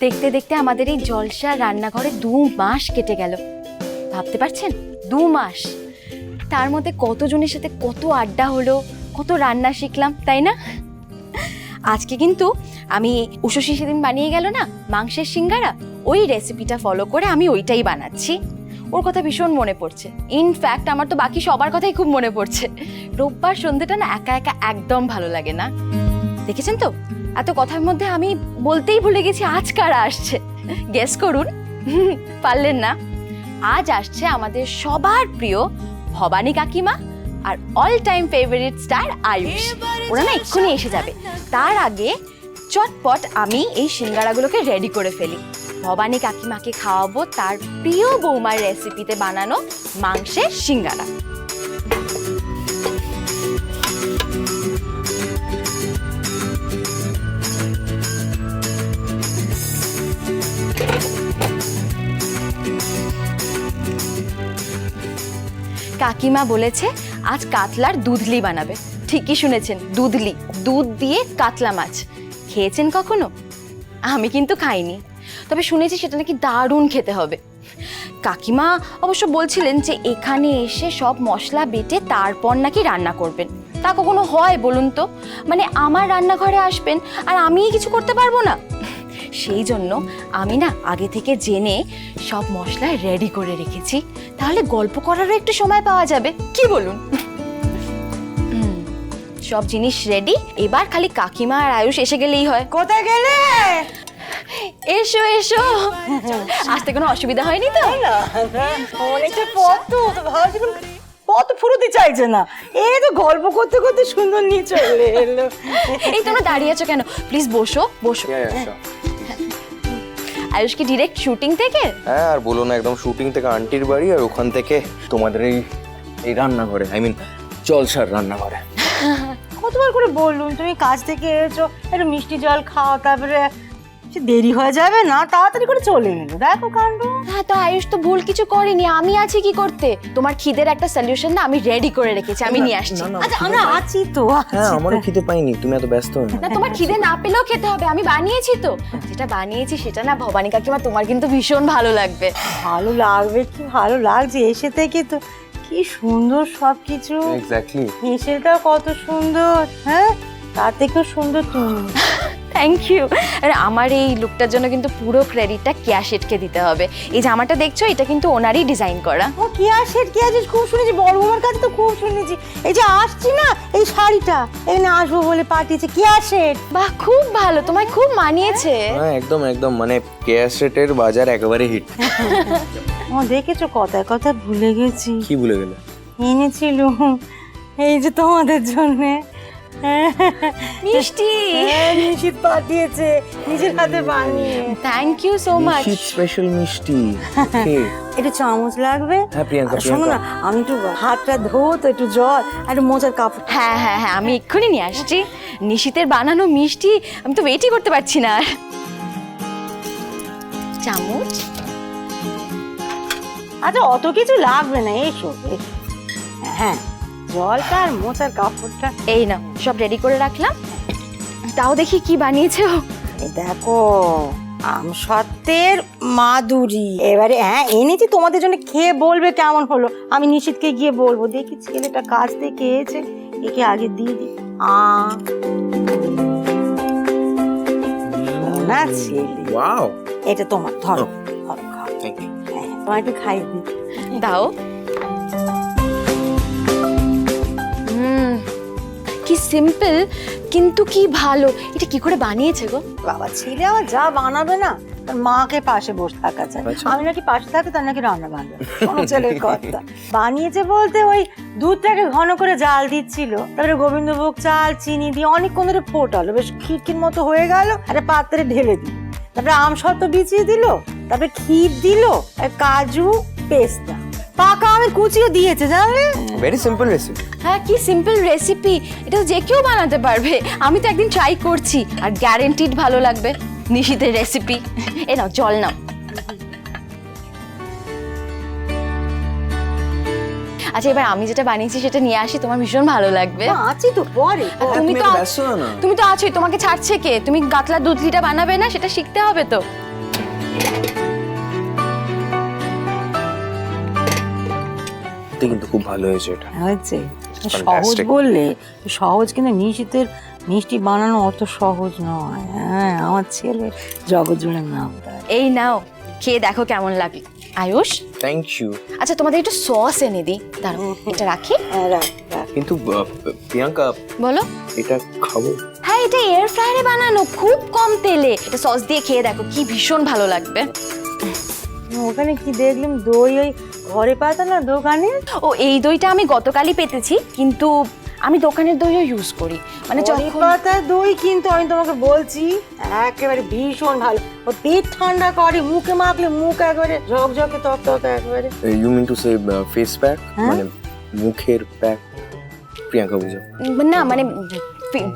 দেখতে দেখতে আমাদের এই জলসা রান্নাঘরে দু মাস কেটে গেল। ভাবতে পারছেন? দু মাস। তার মধ্যে কতজনের সাথে কত আড্ডা হলো, কত রান্না শিখলাম, তাই না? আজকে কিন্তু আমি উষসী সেদিন বানিয়ে গেল না, মাংসের সিঙ্গারা, ওই রেসিপিটা ফলো করে আমি ওইটাই বানাচ্ছি। ওর কথা ভীষণ মনে পড়ছে। ইনফ্যাক্ট আমার তো বাকি সবার কথাই খুব মনে পড়ছে। রোববার সন্ধ্যেটা না একা একা একদম ভালো লাগে না। দেখেছেন তো? এত কথার মধ্যে আমি বলতেই ভুলে গেছি, আজ কারা আসছে? গেস করুন। পারলেন না। আজ আসছে আমাদের সবার প্রিয় ভবানী কাকিমা আর all time favourite star Ayush. ওরা না এক্ষুনি এসে যাবে। তার আগে চটপট আমি এই সিঙ্গারাগুলোকে রেডি করে ফেলি। ভবানী কাকিমাকে খাওয়াবো তার প্রিয় বৌমার রেসিপিতে বানানো মাংসের সিঙ্গারা। কাকিমা বলেছে, আজ কাতলার দুধলি বানাবে। ঠিকই শুনেছেন, দুধলি। দুধ দিয়ে কাতলা মাছ। খেয়েছেন কখনো? আমি কিন্তু খাইনি। তবে শুনেছি সেটা নাকি দারুণ খেতে হবে। কাকিমা অবশ্য বলছিলেন যে এখানে এসে সব মশলা বেটে তারপর নাকি রান্না করবেন। তা কখনো হয় বলুন তো? মানে আমার রান্নাঘরে আসবেন আর আমিই কিছু করতে পারব না? সেই জন্য আমি না আগে থেকে জেনে সব মশলা রেডি করে রেখেছি। তাহলে গল্প করারও একটু সময় পাওয়া যাবে। কি বলুন? সব জিনিস রেডি এবার খালি কাকিমা আর আয়ুষ এসে গেলেই হয়। কোথায় গেলে? এসো এসো। আসতে কোনো অসুবিধা হয়নি তো? অনেকটা পথ তো তো পথ ফুরোতে চাইছে না। এই তো গল্প করতে করতে সুন্দর নিয়ে চলে এলো। এই তোমরা দাঁড়িয়ে আছো কেন? প্লিজ বসো বসো। আয়ুষ কি ডিরেক্ট শুটিং থেকে? হ্যাঁ আর বলো না একদম শুটিং থেকে আন্টির বাড়ি আর ওখান থেকে তোমাদের এই এই রান্নাঘরে আই মিন জলসার রান্নাঘরে। কতবার করে বললুম তুমি কাজ থেকে এসেছ একটু মিষ্টি জল খাও তারপরে সে দেরি হয়ে যাবে না তাড়াতাড়ি করে চলে এলো। দেখো কাণ্ড। হ্যাঁ তো আয়ুষ তো ভুল কিছু করেনি আমি আছি কি করতে? তোমার খিদের একটা সলিউশন না আমি রেডি করে রেখেছি আমি নিয়ে আসছি। আচ্ছা আমরা আছি। তো হ্যাঁ আছি আমারও খিদে পাইনি তুমি এত ব্যস্ত হও না না তোমার খিদে না পেলেও খেতে হবে আমি বানিয়েছি তো। যেটা বানিয়েছি সেটা না ভবানী কাকিমা তোমার কিন্তু ভীষণ ভালো লাগবে। ভালো লাগবে কি ভালো লাগছে এসে থেকে তো কি সুন্দর সব কিছু এক্স্যাক্টলি হেসেলটাও কত সুন্দর হ্যাঁ? তার থেকেও সুন্দর তুমি। থ্যাংক ইউ আমার এই লুকটার জন্য কিন্তু পুরো ক্রেডিটটা ক্যাশেটকে দিতে হবে। এই জামাটা দেখছ? এটা কিন্তু ওনারই ডিজাইন করা। ও কি আর সেট কি আছিস খুব শুনেছি। বড় কাছে তো খুব শুনেছি। এই যে আসছি না এই শাড়িটা এই এখানে আসব বলে পাঠিয়েছে কি আর সেট বাহ খুব ভালো। তোমায় খুব মানিয়েছে। হ্যাঁ একদম একদম। মানে ক্যাসেটের বাজার একেবারে হিট ও দেখেছ কথায় কথা ভুলে গেছি। কি ভুলে গেলে? এনেছিল। এই যে তোমাদের জন্য। মিষ্টি। নিশিত পাঠিয়েছে। নিজের হাতে বানিয়ে thank you so much special মিষ্টি। Okay. একটু চামচ লাগবে? হ্যাঁ শোনো না আমি একটু হাতটা ধো তো একটু জল আর একটু মোচার কাপড়। হ্যাঁ হ্যাঁ হ্যাঁ আমি এক্ষুনি নিয়ে আসছি। নিশিতের বানানো মিষ্টি আমি তো ওয়েটই করতে পারছি না। আর চামচ? আচ্ছা অত কিছু লাগবে না এসো। হ্যাঁ। জলটা আর মোচার কাপড়টা? এই না সব রেডি করে রাখলাম। তাও দেখি কি বানিয়েছে ও। দেখো আম সত্ত্বের মাদুরি এবারে হ্যাঁ এনেছি তোমাদের জন্য খেয়ে বলবে কেমন হলো। আমি নিশিতকে গিয়ে বলব দেখি ছেলেটা কাজ থেকে এসে একে আগে দিয়ে দি আ। না ছেলে। এটা তোমার ধরো। ধরো খাও হ্যাঁ তোমার একটু খাই দাও। সিম্পল কিন্তু কি ভালো? এটা কি করে বানিয়েছে গো? বাবা ছেলে আবার যা বানাবে না তার মাকে পাশে বসে থাকা চাই আচ্ছা। আমি নাকি পাশে থাকি তার নাকি রান্না বান্না। কোনো ছেলের কথা। বানিয়েছে বলতে ওই দুধটাকে ঘন করে জাল দিচ্ছিল তারপরে গোবিন্দভোগ চাল চিনি দিয়ে অনেকক্ষণ ধরে ফোটালো। বেশ খিটখির মতো হয়ে গেল একটা পাত্রে ঢেলে দিল। তারপরে আম সত্ত্ব বিছিয়ে দিল তারপরে ক্ষীর দিল কাজু পেস্তা। পাকা আমের কুচিও দিয়েছে জানলে ভেরি সিম্পল রেসিপি হ্যাঁ কি সিম্পল রেসিপি এটা যে কেউ বানাতে পারবে। আমি তো একদিন ট্রাই করছি আর গ্যারেন্টিড ভালো লাগবে। নিশিতের রেসিপি এ নাও জল নাও। আচ্ছা এবার আমি যেটা বানিয়েছি সেটা নিয়ে আসি তোমার ভীষণ ভালো লাগবে। আছি তো পরে। তুমি তো আছ-। তুমি তো আছোই তোমাকে ছাড়ছে কে? তুমি গাতলা দুধলিটা বানাবে না সেটা শিখতে হবে তো। সত্যি কিন্তু খুব ভালো হয়েছে এটা। হয়েছে। সহজ বললে সহজ কিন্তু নিশিতের মিষ্টি বানানো অত সহজ নয়। হ্যাঁ আমার ছেলে জগৎ জুড়ে নাম এই নাও খেয়ে দেখো কেমন লাগে আয়ুষ? থ্যাংক ইউ আচ্ছা তোমাদের একটু সস এনে দিই। দাঁড়াও এটা রাখি। হ্যাঁ। কিন্তু প্রিয়াঙ্কা বলো। এটা খাব? হ্যাঁ এটা এয়ার ফ্রায়ারে বানানো খুব কম তেলে। এটা সস দিয়ে খেয়ে দেখো কি ভীষণ ভালো লাগবে। ওখানে কি দেখলাম দই ওই ঘরে পাতা না দোকানে? ও এই দইটা আমি গতকালই পেতেছি কিন্তু আমি দোকানের দইও ইউজ করি। মানে পাতার দই কিন্তু আমি তোমাকে বলছি একেবারে ভীষণ ভালো। ও পেট ঠান্ডা করে মুখে মাখলে মুখ একেবারে ঝকঝকে তক তক একেবারে। You mean to say face pack? মানে মুখের প্যাক প্রিয়াঙ্কা বুঝো। না মানে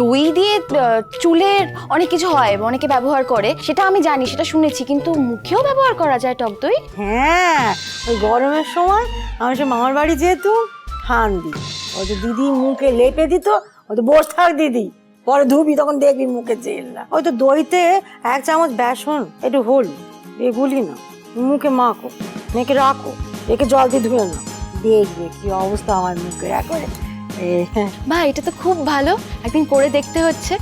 দই দিয়ে চুলের অনেক কিছু হয়, অনেকে ব্যবহার করে। সেটা আমি জানি, সেটা শুনেছি, কিন্তু মুখেও ব্যবহার করা যায় টক দই? হ্যাঁ ওই গরমের সময় আমি সে মামার বাড়ি যেহেতু ঠান্ডি ওই তো দিদি মুখে লেপে দিত ওই তো বস থাক দিদি। পরে ধুবি, তখন দেখবি মুখে জেল না। ওই তো দইতে এক চামচ বেসন, একটু হলুদ এগুলি না মুখে মাখো, মেখে রাখো একে জল দিয়ে ধুয়ে না দেখবে কি অবস্থা আমার মুখে একবারে এ, বা এটা তো খুব ভালো একদিন করে দেখতে হচ্ছে।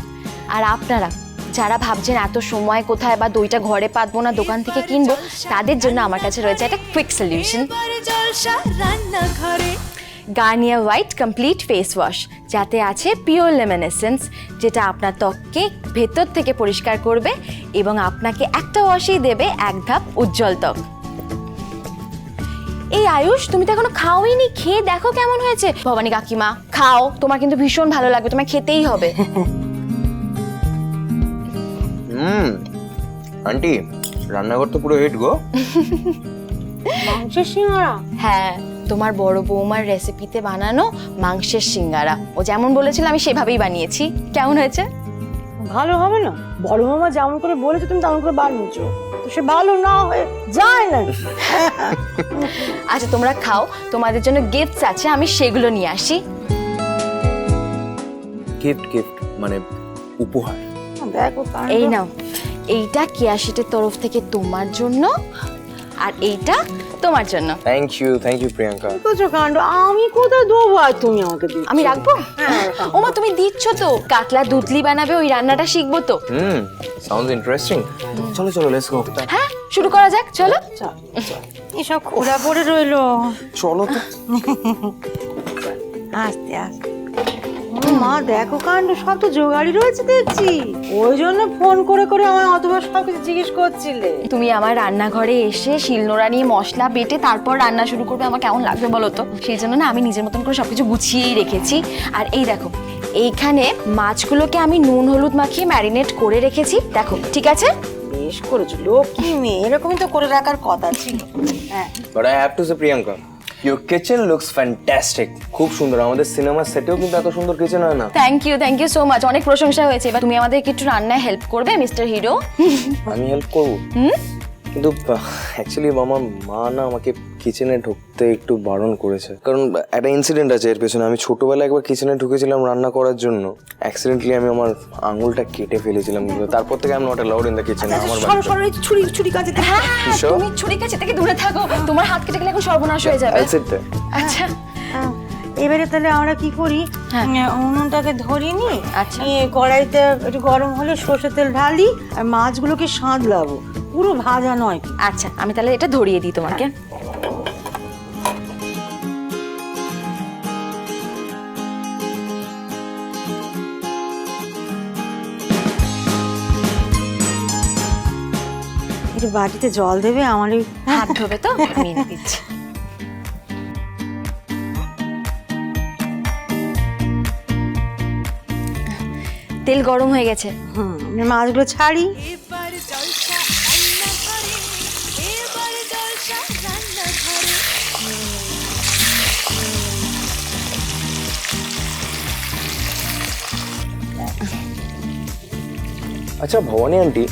আর আপনারা যারা ভাবছেন এত সময় কোথায় বা দইটা ঘরে পাতবো না দোকান থেকে কিনবো তাদের জন্য আমার কাছে রয়েছে একটা quick solution Garnier white complete face wash যাতে আছে পিওর লেমন এসেন্স যেটা আপনার ত্বককে ভেতর থেকে পরিষ্কার করবে এবং আপনাকে একটা ওয়াশেই দেবে এক ধাপ উজ্জ্বল ত্বক। এই আয়ুষ তুমি তো এখনও খাওইনি খেয়ে দেখো কেমন হয়েছে। ভবানী কাকিমা খাও তোমার কিন্তু ভীষণ ভালো লাগবে তোমায় খেতেই হবে। হুম আন্টি রান্নাঘর তো পুরো হিট গো। মাংসের সিঙ্গারা? হ্যাঁ তোমার বড় বৌমার রেসিপিতে বানানো মাংসের সিঙ্গারা। ও যেমন বলেছিল আমি সেভাবেই বানিয়েছি। কেমন হয়েছে? ভালো হবে না? বড় মামা যেমন করে বলেছে তুমি তেমন করে বানিয়েছো সে ভালো না হয়ে যায় না। আচ্ছা তোমরা খাও। তোমাদের জন্য গিফটস আছে আমি সেগুলো নিয়ে আসি। গিফট গিফট মানে উপহার। দেখো। এই নাও। এইটা কেয়াশিটের তরফ থেকে তোমার জন্য আর এইটা তোমার জন্য। Thank you thank you Priyanka কি করছ কাণ্ড? আমি কোথায় দেবো আর তুমি আমাকে দিচ্ছ? আমি রাখব? হ্যাঁ, ওমা তুমি দিচ্ছ তো। কাতলা দুধলি বানাবে ওই রান্নাটা শিখব তো। হুম সাউন্ডস ইন্টারেস্টিং চলো চলো লেটস গো হ্যাঁ শুরু করা যাক চলো। এসব খোলা পড়ে রইল। চলো তো। আস্তে আস্তে। মা দেখো কাণ্ড সব তো জোগাড়ি রয়েছে দেখছি। ওই জন্য ফোন করে করে আমায় অতবার সব কিছু জিজ্ঞেস করছিলে। তুমি আমার রান্নাঘরে এসে শিলনোড়া নিয়ে মশলা বেটে তারপর রান্না শুরু করবে আমার কেমন লাগবে বলো তো? সেই জন্য না আমি নিজের মতন করে সবকিছু গুছিয়েই রেখেছি। আর এই দেখো এইখানে মাছগুলোকে আমি নুন হলুদ মাখিয়ে ম্যারিনেট করে রেখেছি। দেখো ঠিক আছে? বেশ করেছ লক্ষ্মী মেয়ে এরকমই তো করে রাখার কথা ছিল। হ্যাঁ। Have to say Priyanka your kitchen looks fantastic খুব সুন্দর। আমাদের সিনেমার সেটেও কিন্তু এত সুন্দর কিচেন হয় না। Thank you thank you so much অনেক প্রশংসা হয়েছে। এবার তুমি আমাদের একটু রান্নায় হেল্প করবে মিস্টার হিরো আমি হেল্প করব? কিন্তু অ্যাকচুয়ালি আমার মা না আমাকে কিচেনে ঢুকতে একটু বারণ করেছে। কারণ একটা ইনসিডেন্ট আছে এর পেছনে। আমি ছোটবেলায় একবার কিচেনে ঢুকেছিলাম রান্না করার জন্য। অ্যাক্সিডেন্টলি আমি আমার আঙুলটা কেটে ফেলেছিলাম। তারপর থেকে আমি not allowed in the kitchen আমার সরো বাড়িতে। সরো ছুরি ছুরি কাছে হ্যাঁ কিসব? তুমি ছুরি কাছে থেকে দূরে থাকো। তোমার হাত কেটে গেলে এখন সর্বনাশ হয়ে যাবে। আচ্ছা। হ্যাঁ, এবারে তাহলে আমরা কি করি? হ্যাঁ। উনুনটাকে ধরি নি আচ্ছা। কড়াইতে একটু গরম হলে সর্ষের তেল ঢালি আর মাছগুলোকে সাঁতলাবো। পুরো ভাজা নয়। আচ্ছা আমি তাহলে এটা ধরিয়ে দিই তোমাকে। একটু বাটিতে জল দেবে আমার এই হাত ধোবে তো? আমি এনে দিচ্ছি। তেল গরম হয়ে গেছে। হুম। মাছগুলো ছাড়ি। আচ্ছা ভবানী আন্টি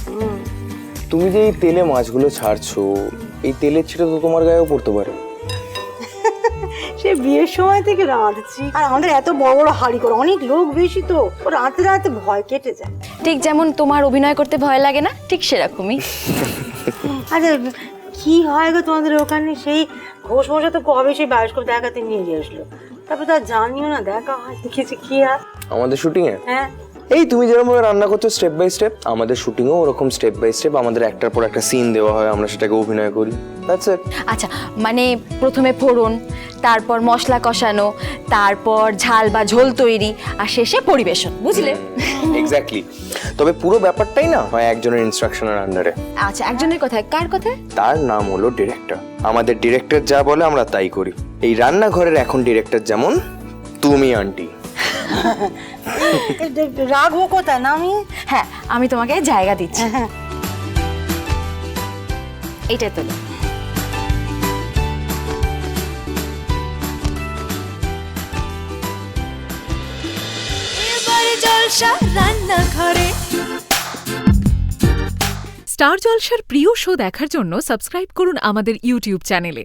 তুমি যে এই তেলে মাছগুলো ছাড়ছো এই তেলের ছিটা তো তোমার গায়েও পড়তে পারে। সে বিয়ের সময় থেকে রাঁধছি। আর আমাদের এত বড় বড় হাঁড়ি করে অনেক লোক বেশি তো। ও রাঁধতে রাঁধতে ভয় কেটে যায়। ঠিক যেমন তোমার অভিনয় করতে ভয় লাগে না ঠিক সেরকমই। আচ্ছা কি হয় গো তোমাদের ওখানে? সেই ঘোষ মশা তো কবে সেই বায়োস্কোপ দেখাতে নিয়ে আসলো? তারপর তার জানিও না দেখা হয় কিছু কি আর আমাদের শুটিংয়ে হ্যাঁ। এই তুমি যেরকম ভাবে রান্না করছ স্টেপ বাই স্টেপ আমাদের শুটিংও ওরকম স্টেপ বাই স্টেপ আমাদের একটার পর একটা সিন দেওয়া হয় আমরা সেটাকে অভিনয় করি। দ্যাটস ইট আচ্ছা মানে প্রথমে ফোড়ন তারপর মশলা কষানো তারপর ঝাল বা ঝোল তৈরি আর শেষে পরিবেশন বুঝলে? এক্স্যাক্টলি তবে পুরো ব্যাপারটাই না হয় একজনের ইনস্ট্রাকশনের আন্ডারে আচ্ছা একজনের কথায় কার কথায়? তার নাম হলো ডিরেক্টর আমাদের ডিরেক্টর যা বলে আমরা তাই করি। এই রান্নাঘরের এখন ডিরেক্টর যেমন তুমি আন্টি রাখব কোথায় না আমি হ্যাঁ আমি তোমাকে জায়গা দিচ্ছি। এইটাই তোলো এবার জলসা রান্নাঘরে। স্টার জলসার প্রিয় শো দেখার জন্য সাবস্ক্রাইব করুন আমাদের ইউটিউব চ্যানেলে।